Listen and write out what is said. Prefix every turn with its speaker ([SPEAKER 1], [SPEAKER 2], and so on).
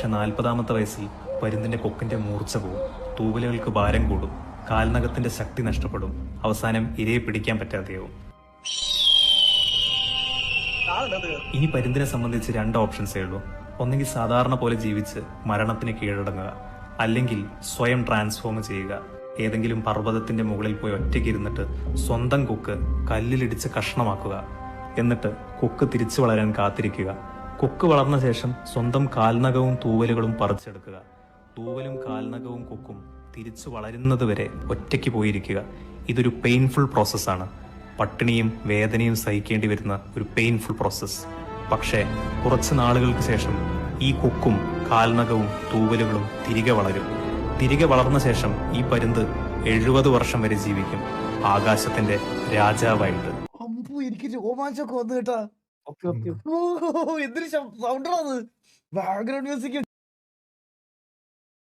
[SPEAKER 1] പക്ഷെ നാൽപ്പതാമത്തെ വയസ്സിൽ പരുന്തിന്റെ കൊക്കിന്റെ മൂർച്ച പോകും തൂവലുകൾക്ക് ഭാരം കൂടും. കാൽനഗത്തിന്റെ ശക്തി നഷ്ടപ്പെടും. അവസാനം ഇരയെ പിടിക്കാൻ പറ്റാതെയാവും. ഇനി പരുന്തിനെ സംബന്ധിച്ച് രണ്ട് ഓപ്ഷൻസേ ഉള്ളൂ. ഒന്നെങ്കിൽ സാധാരണ പോലെ ജീവിച്ച് മരണത്തിന് കീഴടങ്ങുക. അല്ലെങ്കിൽ സ്വയം ട്രാൻസ്ഫോം ചെയ്യുക. ഏതെങ്കിലും പർവതത്തിന്റെ മുകളിൽ പോയി ഒറ്റയ്ക്ക് ഇരുന്നിട്ട് സ്വന്തം കൊക്ക് കല്ലിലിടിച്ച് കഷ്ണമാക്കുക. എന്നിട്ട് കൊക്ക് തിരിച്ചു വളരാൻ കാത്തിരിക്കുക. കൊക്ക് വളർന്ന ശേഷം സ്വന്തം കാൽനഖവും തൂവലുകളും പറിച്ചെടുക്കുക. തൂവലും കാൽനഖവും കൊക്കും തിരിച്ചു വളരുന്നത് വരെ ഒറ്റയ്ക്ക് പോയിരിക്കുക. ഇതൊരു പെയിൻഫുൾ പ്രോസസ്സാണ് പട്ടിണിയും വേദനയും സഹിക്കേണ്ടി വരുന്ന ഒരു പെയിൻഫുൾ പ്രോസസ്സ് പക്ഷേ കുറച്ച് നാളുകൾക്ക് ശേഷം ഈ കൊക്കും കാൽനഖവും തൂവലുകളും തിരികെ വളരും. തിരികെ വളർന്ന ശേഷം ഈ പരുന്ത് എഴുപത് വർഷം വരെ ജീവിക്കും. ആകാശത്തിന്റെ രാജാവായിട്ട്.
[SPEAKER 2] എനിക്ക് രോമാഞ്ചൊക്കെ വന്നു കേട്ടാ.
[SPEAKER 3] Okay okay.
[SPEAKER 2] എന്തൊരു സൗണ്ടറാണ് ബാക്ക്ഗ്രൗണ്ട് മ്യൂസിക്